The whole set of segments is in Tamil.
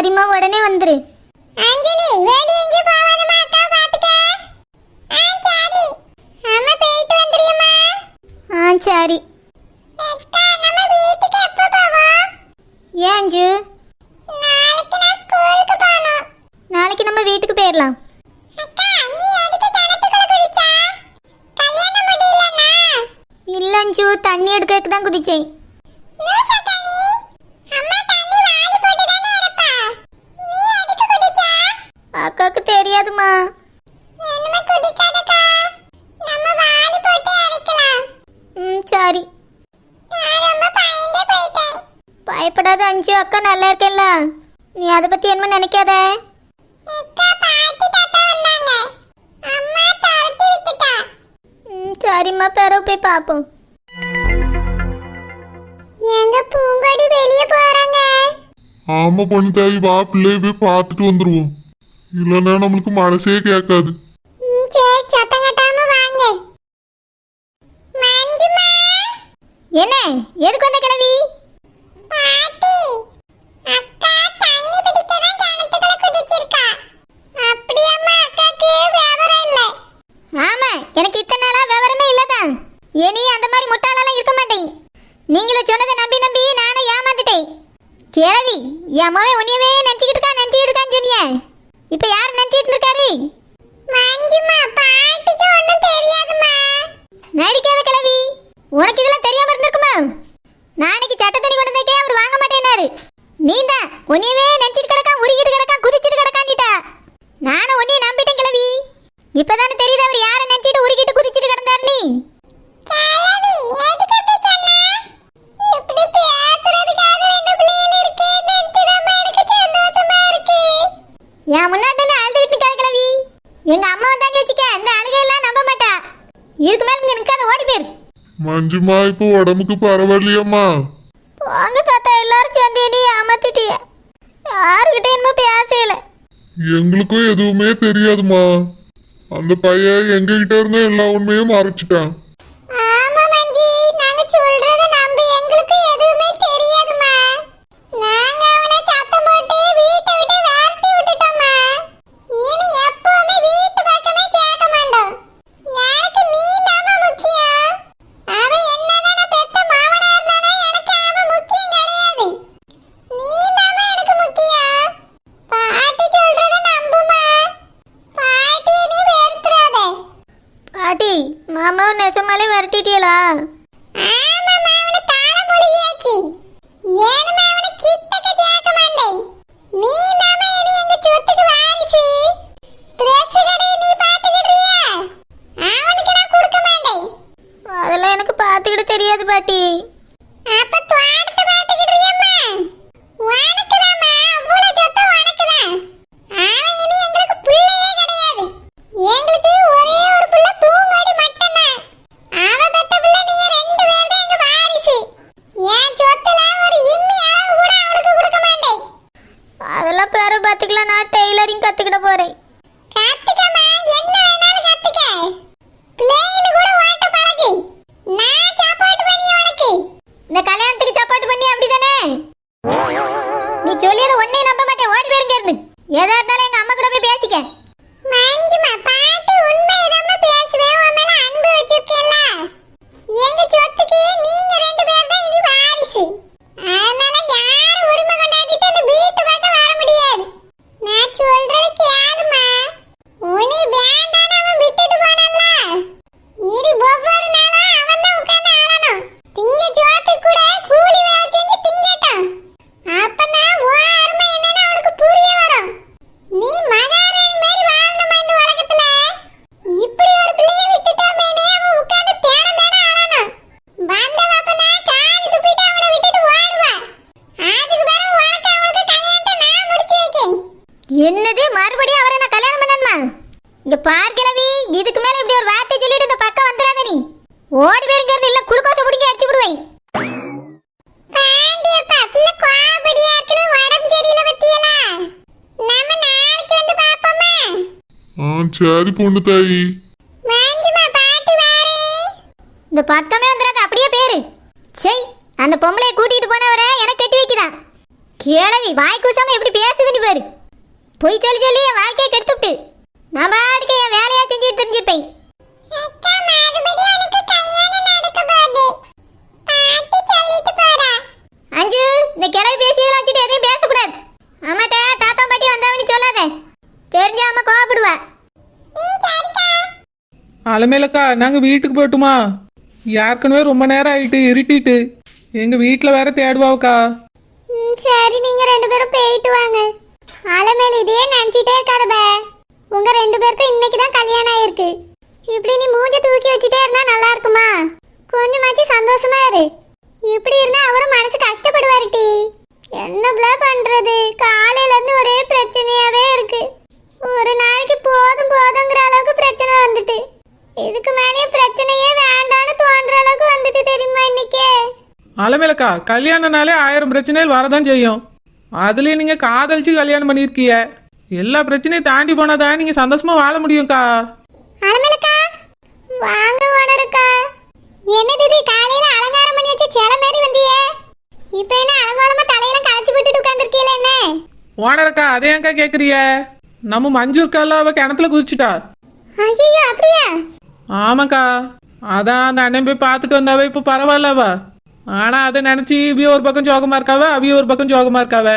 சரிம்மா உடனே வந்துரு அஞ்சலி வேலி எங்க போவாத மாட்டா பாத்துக்க ஆ சாரி அம்மா போயிட்டு வந்துறியம்மா ஆ சரி அக்கா நம்ம வீட்டுக்கு எப்ப போவோம் ஏன் நாளைக்கு நான் ஸ்கூலுக்கு போணும் நாளைக்கு நம்ம வீட்டுக்கு போயிடலாம் அக்கா நீ எதுக்கு கிணத்துக்குள்ள குதிச்சா கல்யாணம் முடியலனா இல்ல தண்ணி எடுக்கிறதுக்கு தான் குதிச்சேன் ம் சரி பயப்படாத அஞ்சு அக்கா நல்லா இருக்கல்ல நீ அதை பத்தி என்ன நினைக்காத. சரிம்மா பிறகு போய் பார்ப்போம். எங்க பூங்கொடி வெளியே போறாங்க? ஆமா பொண்ணு தாய் வா பிள்ளைய போய் பார்த்துட்டு வந்துருவோம். இல்லைன்னா நம்மளுக்கு மனசே கேட்காது. சரி சத்தம் கட்டாம வாங்க மஞ்சுமா என்ன? எதுக்கு வந்த கிழவி? பாட்டி அக்கா தண்ணி பிடிக்க தான் கிணத்துக்குள்ள குதிச்சிருக்கா. அக்காக்கு விவரம் இல்ல. ஆமா எனக்கு இத்தனை நாளா விவரமே இல்லதான். இனி அந்த மாதிரி முட்டாளெல்லாம் இருக்க மாட்டேன். நீங்களும் சொன்னதை நம்பி நம்பி நானும் ஏமாந்துட்டேன் கிழவி என் மகன் உன்னையவே நினச்சிக்கிட்டு இருக்கா நினச்சிக்கிட்டு இருக்கான்னு சொன்னியே. இப்போ யார் நினச்சிட்டு இருக்காரு? மஞ்சுமா பாட்டிக்கு ஒன்றும் தெரியாதுமா நடிக்காத கிழவி உனக்கு நாளைக்கு சட்ட தண்ணி கொண்டு வந்தே அவர் வாங்க மாட்டேனாரு. நீ தான் உன்னையவே நினச்சிட்டு கிடக்கா உருகிட்டு கிடக்கா குதிச்சிட்டு கிடக்காண்டிட்டா நானும் உன்னைய நம்பிட்டேன் கிழவி. இப்பதானே தெரியுது அவர் யாரை நினச்சிட்டு உருகிட்டு குதிச்சிட்டு கிடந்தாரு நீ. என் முன்னாடி அழுதுகிட்டு கிழவி. எங்க அம்மா வந்தாங்க வச்சுக்க இந்த அழுகையெல்லாம் நம்ப மாட்டா. இதுக்கு மேல இங்க நிக்காத ஓடி போயிரு மஞ்சுமா இப்போ உடம்புக்கு பரவாயில்லையம்மா போங்க தாத்தா எல்லாரும் சேர்ந்து ஏமாத்திட்டிய யாருக்கிட்ட என்ன பேசல எங்களுக்கும் எதுவுமே தெரியாதுமா அந்த பையன் எங்ககிட்ட இருந்த எல்லா உண்மையும் மறைச்சிட்டான் பாட்டி நெசமாலே விரட்டிட்டீங்களா ஆமாம்மா அவனை தாள மொழியாச்சு ஏனுமே அவனை கிட்டக்க சேர்க்க மாட்டேன் நீ நாம இனி எங்க சொத்துக்கு வாரிசு பிரஸ் கடையை நீ பாத்துக்கிடுறியா அவனுக்கு நான் கொடுக்க மாட்டேன் அதெல்லாம் எனக்கு பாத்துக்கிட தெரியாது பாட்டி அப்ப தோட்டத்தை பாத்துக்கிடுறியம்மா உனக்கு தாம்மா அவ்வளவு சொத்து உனக்கு தான் அவன் இனி எங்களுக்கு பிள்ளையே கிடையாது எங்களுக்கு ஒரே ஒரு பிள்ளை பூங்கொடி மட்டும்தான் அவ பெத்த பிள்ளை நீங்க ரெண்டு பேர் தான் எங்க வாரிசு என் சொத்துல ஒரு இம்மி அளவு கூட அவளுக்கு கொடுக்க மாட்டேன் அதெல்லாம் பேர பாத்துக்கலாம் நான் டெய்லரிங் கத்துக்கிட போறேன் கத்துக்கமா என்ன வேணாலும் கத்துக்க பிளேன் கூட ஓட்ட பழகு நான் சப்போர்ட் பண்ணி உனக்கு இந்த கல்யாணத்துக்கு சப்போர்ட் பண்ணி அப்படிதானே நீ சொல்லியது ஒன்னே நம்ப மாட்டேன் ஓடி போயிருங்க இருந்து எதா இருந்தாலும் எங்க அம்மா கூட போய் பேசிக்க மஞ்சுமா பாட்டி உண்மையதாம்மா பேசுவேன் உன் மேல அன்பு வச்சிருக்கேல்ல எங்க சொத்துக்கு நீங்க ரெண்டு பேர் தான் இனி வாரிசு அதனால யாரும் உரிமை கொண்டாடிட்டு அந்த வீட்டு பக்கம் வர முடியாது நான் சொல்றது கேளுமா உனி வேண்டான்னு அவன் விட்டுட்டு போனல்ல இனி ஒவ்வொரு நாளும் அவன் தான் உட்கார்ந்து ஆளணும் திங்க சோத்து கூட கூலி வேலை செஞ்சு திங்கட்டும் அப்பதான் உன் அருமை என்னன்னு அவனுக்கு புரிய வரும் நீ மகாராணி மாதிரி வாழணுமா இந்த உலகத்துல இப்படி ஒரு பிள்ளைய விட்டுட்டோமேனே அவன் உட்கார்ந்து தேடம் தேட ஆளணும் வந்தவ அப்பனா கால் துப்பிட்டு அவனை விட்டுட்டு ஓடுவா அதுக்கு பிறகு உனக்கு அவனுக்கு கல்யாணத்தை நான் முடிச்சு வைக்கேன் என்னது மறுபடியும் அவரை நான் கல்யாணம் பண்ணணுமா இங்க பார் கிழவி இதுக்கு மேல இப்படி ஒரு வார்த்தை சொல்லிட்டு இந்த பக்கம் வந்துடாத நீ ஓடி போயிருங்கிறது இல்ல குளுக்கோஸை பிடிக்க அடிச்சு விடுவேன். பாண்டியப்பா பிள்ளை கோபடியா இருக்குன்னு உடம்பு சரியில்லை பத்தியலா? நம்ம நாளைக்கு வந்து பாப்போமா ஆ சரி பொண்ணு தாயி. மஞ்சுமா பாட்டி வாரே. இந்த பக்கமே வந்துடாத அப்படியே பேரு. செய் அந்த பொம்பளைய கூட்டிட்டு போனவரை எனக்கு கட்டி வைக்குதான் கிழவி வாய் கூசாம எப்படி பேசுதுன்னு பாரு. பொய் சொல்லி சொல்லி என் வாழ்க்கையை கெடுத்துட்டு நான் பாட்டுக்கு என் வேலையா செஞ்சுட்டு தெரிஞ்சிருப்பேன் அஞ்சு இந்த கிளவி பேசியதெல்லாம் வச்சுட்டு எதையும் பேசக்கூடாது. அம்மாட்ட தாத்தா பாட்டி வந்தவனு சொல்லாத. தெரிஞ்ச அம்மா கோவப்படுவா அலமேலக்கா நாங்கள் வீட்டுக்கு போகட்டுமா ஏற்கனவே ரொம்ப நேரம் ஆயிட்டு இருட்டிட்டு. எங்க வீட்டில் வேற தேடுவாவுக்கா. ம், சரி நீங்க ரெண்டு பேரும் போயிட்டு வாங்க. அலமேல் இதே நினைச்சிட்டே இருக்காத பே. உங்க ரெண்டு பேருக்கும் இன்னைக்கு தான் கல்யாணம் ஆயிருக்கு. இப்படி நீ மூஞ்ச தூக்கி வச்சுட்டே இருந்தா நல்லா இருக்குமா கொஞ்சமாச்சு சந்தோஷமா இரு. இப்படி இருந்தா அவரும் மனசு கஷ்டப்படுவாரு டி. என்ன பிளா பண்றது? காலையில இருந்து ஒரே பிரச்சனையாவே இருக்கு. ஒரு நாளைக்கு போதும் போதுங்கிற அளவுக்கு பிரச்சனை வந்துட்டு. இதுக்கு மேலேயும் பிரச்சனையே வேண்டாம்னு தோன்ற அளவுக்கு வந்துட்டு தெரியுமா இன்னைக்கே? அலமேலக்கா கல்யாணம்னாலே ஆயிரம் பிரச்சனைகள் வரதான் செய்யும். அதுலயும் நீங்க காதலிச்சு கல்யாணம் பண்ணியிருக்கீங்க. எல்லா பிரச்சனையும் தாண்டி போனாதான் நீங்க சந்தோஷமா வாழ முடியும்க்கா. அலமேலக்கா வாங்க ஓனருக்கா என்னது இது காலையில அலங்காரம் பண்ணி வச்சு சேலை மாதிரி வந்தியே. இப்போ என்ன அலங்கோலமா தலையில களைச்சு விட்டுட்டு உட்கார்ந்திருக்கீல என்ன? ஓனரக்கா அதே ஏன்க்கா கேக்குறிய நம்ம மஞ்சு இருக்கால அவ கிணத்துல குதிச்சுட்டா? ஐயோ அப்படியா? ஆமாக்கா அதான் அந்த அண்ணன் போய் பார்த்துட்டு வந்தாவே இப்போ பரவாயில்லவ ஆனா அதை நினைச்சு இவிய ஒரு பக்கம் சோகமா இருக்காவ அவிய ஒரு பக்கம் சோகமா இருக்காவ.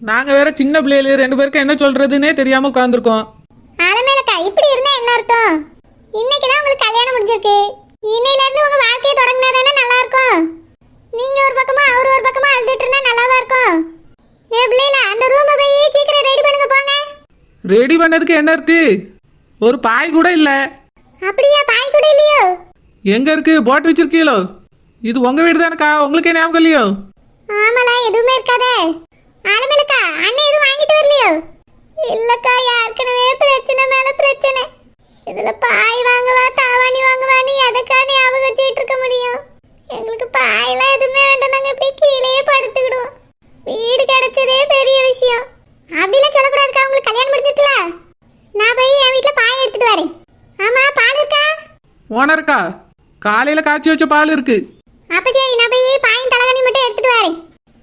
நாங்க வேற சின்ன பிள்ளைகளு ரெண்டு பேருக்கு என்ன சொல்றதுன்னே தெரியாம உட்காந்துருக்கோம் அலமேலக்கா இப்படி இருந்தா என்ன அர்த்தம்? இன்னைக்கு தான் உங்களுக்கு கல்யாணம் முடிஞ்சிருக்கு. இன்னையில இருந்து உங்க வாழ்க்கையை தொடங்கினா தானே நல்லா இருக்கும் நீங்க ஒரு பக்கமா அவர் ஒரு பக்கமா அழுதுட்டு இருந்தா நல்லாவா இருக்கும்? ஏ பிள்ளைல அந்த ரூமை போய் சீக்கிரம் ரெடி பண்ணுங்க போங்க. ரெடி பண்ணதுக்கு என்ன இருக்கு ஒரு பாய் கூட இல்ல. அப்படியா பாய் கூட இல்லையோ? எங்க இருக்கு? போட்டு வச்சிருக்கீங்களோ இது உங்க வீடு தானக்கா உங்களுக்கு ஞாபகம் இல்லையோ? ஆமால எதுவுமே இருக்காதே. ஆலமேலக்கா அண்ணன் எதுவும் வாங்கிட்டு வரலையோ? இல்லக்கா ஏற்கனவே பிரச்சனை மேல பிரச்சனை. இதுல பாய் வாங்கவா தாவாணி வாங்கவான்னு எதுக்கா ஞாபகம் வச்சுட்டு இருக்க முடியும்? எங்களுக்கு பாயெல்லாம் எதுவுமே வேண்டாம் நாங்க இப்படி கீழேயே படுத்துக்கிடுவோம். வீடு கிடைச்சதே பெரிய விஷயம். அப்படிலாம் சொல்லக்கூடாதுக்கா உங்களுக்கு கல்யாணம் முடிஞ்சிருக்கல நான் போய் என் வீட்டுல பாய் எடுத்துட்டு வரேன். ஆமா பால் இருக்கா? ஓனருக்கா காலையில காய்ச்சி வச்ச பால் இருக்கு. அப்ப சரி நான் போய் பாயும் தலகாணி மட்டும் எடுத்துட்டு வரேன்.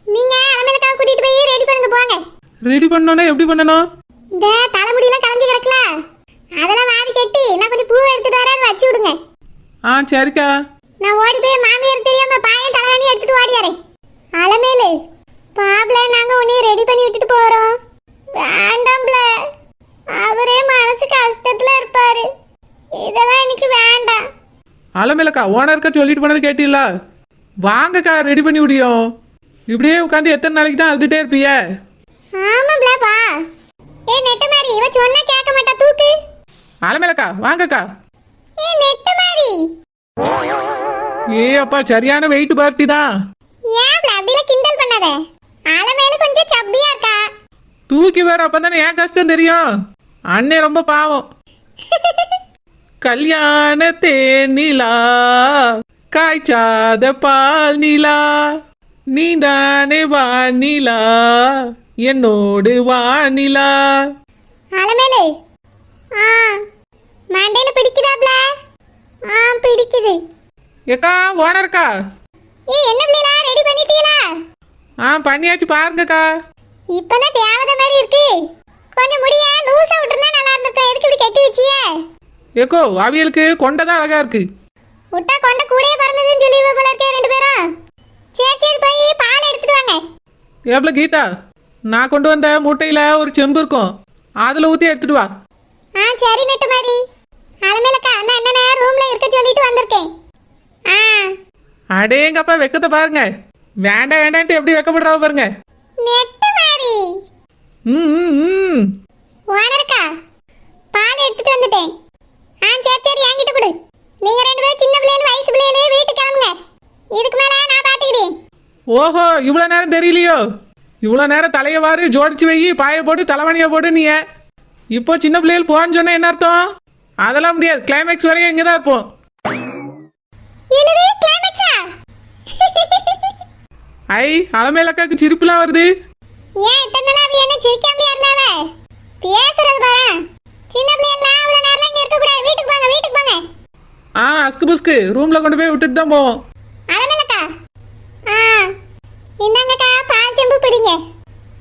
நீங்க அலமேலக்காவை கூட்டிட்டு போய் ரெடி பண்ணுங்க போங்க. ரெடி பண்ணோன்னா எப்படி பண்ணணும்? இந்த தலைமுடியெல்லாம் கலந்து கிடக்கல. அதெல்லாம் வாரி கட்டி நான் கொஞ்சம் பூவை எடுத்துட்டு வரேன் வச்சு விடுங்க. ஆ சரிக்கா. நான் ஓடி போய் மாமியார் தெரியாம பாயம் தலைகாணி எடுத்துட்டு ஓடியாரேன் அலமேலு பாப்ல நாங்க உன்னைய ரெடி பண்ணி விட்டுட்டு போறோம். வேண்டாம்ல அவரே மனசு கஷ்டத்துல இருப்பாரு. இதெல்லாம் எனக்கு வேண்டாம். அலமேலக்கா ஓனருக்கா சொல்லிட்டு போனது கேட்டீங்கள? வாங்கக்கா ரெடி பண்ணி முடியும் இப்படியே உட்காந்து எத்தனை நாளைக்கு தான் அழுதுட்டே இருப்பீய? ஆமாம்ல பா ஏ நெட்ட மாதிரி இவ சொன்னா கேட்க மாட்டா தூக்கு. அலமேலக்கா வாங்கக்கா. ஏ அப்பா சரியான வெயிட் பார்ட்டி தான். ஏன்ல அப்படிலாம் கிண்டல் பண்ணாத? அலமேலு கொஞ்சம் சப்பியா இருக்கா? தூக்கி வேற அப்பதானே ஏன் கஷ்டம் தெரியும்? அண்ணே ரொம்ப பாவம். கல்யாண தேனிலா காய்ச்சாத பால் நிலா நீதானே வானிலா என்னோடு வானிலா. அலமேலு ஆ. மண்டையில பிடிக்குதாப்ல? ஆ பிடிக்குது. ஏக்கா ஓனருக்கா. ஏ என்ன பிள்ளைலா? ரெடி பண்ணிட்டீங்களா? ஆ பண்ணியாச்சு பாருங்கக்கா. இப்பதான் தேவதை மாதிரி இருக்கு. கொஞ்சம் முடிய லூசா விட்டுருந்தா நல்லா இருந்திருக்கும். எதுக்கு இப்படி கட்டி வச்சியே? ஏக்கோ அவியலுக்கு கொண்டதான் அழகா இருக்கு. விட்டா கொண்ட கூடயே பிறந்ததுன்னு சொல்லி போல இருக்கே ரெண்டு பேரும். சரி சரி போய் பால் எடுத்துட்டு வாங்க. எவ்வளோ கீதா நான் கொண்டு வந்த மூட்டையில ஒரு செம்பு இருக்கும். அதுல ஊத்தி எடுத்துட்டு வா. ஆ சரி நெட்ட மாதிரி அலமேலக்கா நான் என்னென்ன ரூம்ல இருக்க சொல்லிட்டு வந்திருக்கேன். ஆ. அடேங்கப்பா வெக்கத்தை பாருங்க. வேண்டாம் வேண்டான்ட்டு எப்படி வெக்கப்படுறா பாருங்க. நெட்ட மாதிரி ம் ம், ம். ஓனருக்கா பால் எடுத்துட்டு வந்துட்டேன். ஆ சரி சரி என்கிட்ட கொடு. நீங்க ரெண்டு பேரும் சின்ன பிள்ளைகள் வயசு பிள்ளைகளே வீட்டுக்கு கிளம்புங்க. இதுக்கு மேல நான் பாத்துக்கிறேன். ஓஹோ இவ்வளோ நேரம் தெரியலையோ? இவ்வளோ நேரம் தலையை வாரு ஜோடிச்சு வை பாயை போட்டு தலைவணியை போட்டு நீ. இப்போ சின்ன பிள்ளைகள் போன்னு சொன்னா என்ன அர்த்தம்? அதெல்லாம் முடியாது. கிளைமேக்ஸ் வரையும் இங்கே தான் இருப்போம் ஐ அலமேலக்காக்கு சிரிப்புலாம் வருது. ஏன் இத்தனை நாள் அவ என்ன சிரிக்காமலே இருந்தாவ? பேசுறது பாரு. சின்ன பிள்ளைலாம் அவ்வளவு நேரம் இங்க இருக்க கூடாது வீட்டுக்கு போங்க வீட்டுக்கு போங்க. ஆ அஸ்கு புஸ்கு. ரூம்ல கொண்டு போய் விட்டுட்டு தான் போவோம். அலமேலக்கா ஆ. இந்தாங்கக்கா பால் செம்பு பிடிங்க.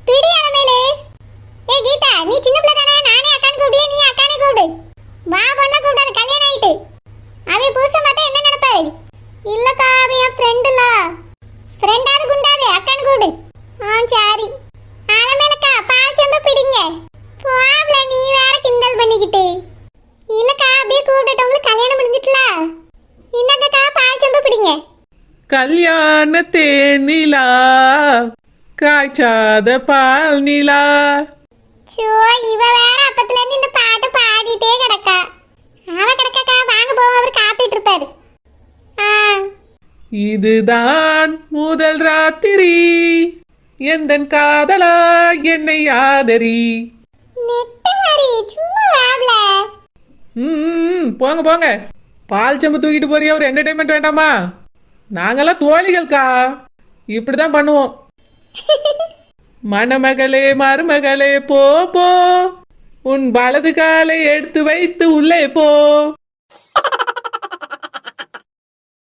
பிடி அலமேலு. ஏ கீதா நீ சின்ன பிள்ளை தானே? நானே அக்கான்னு கூப்பிடியே நீ அக்கானே கூப்பிடு வா பொண்ணா கூப்பிடாது கல்யாணம் ஆயிட்டு அவ புருஷன் பார்த்தா என்ன நினைப்பாரு இல்லக்கா அவ என் ஃப்ரெண்டுல ஃப்ரெண்டாவது குண்டாது அக்கான்னு கூப்பிடு ஆ சரி அலமேலக்கா பால் செம்பு பிடிங்க போவல நீ வேற கிண்டல் பண்ணிக்கிட்டு இல்லக்கா அப்படியே கூப்பிட்டுட்டு உங்களுக்கு கல்யாணம் முடிஞ்சிட்டல இந்தாங்கக்கா பால் செம்பு பிடிங்க கல்யாண தேனிலா காய்ச்சாத பால் நிலா. சோ இவ வேற அப்பத்துல இருந்து இந்த பாட்டு பாடிட்டே கிடக்கா. அவ கிடக்காக்கா வாங்க போவோம் அவர் காத்துட்டு இருப்பாரு. இதுதான் முதல் ராத்திரி. எந்தன் காதலா என்னை ஆதரி. ம் போங்க போங்க. பால் செம்பு தூக்கிட்டு போறியா ஒரு என்டர்டைன்மெண்ட் வேண்டாமா? நாங்கெல்லாம் தோழிகள்க்கா. இப்படிதான் பண்ணுவோம். மணமகளே மருமகளே போ போ. உன் வலது காலை எடுத்து வைத்து உள்ளே போ.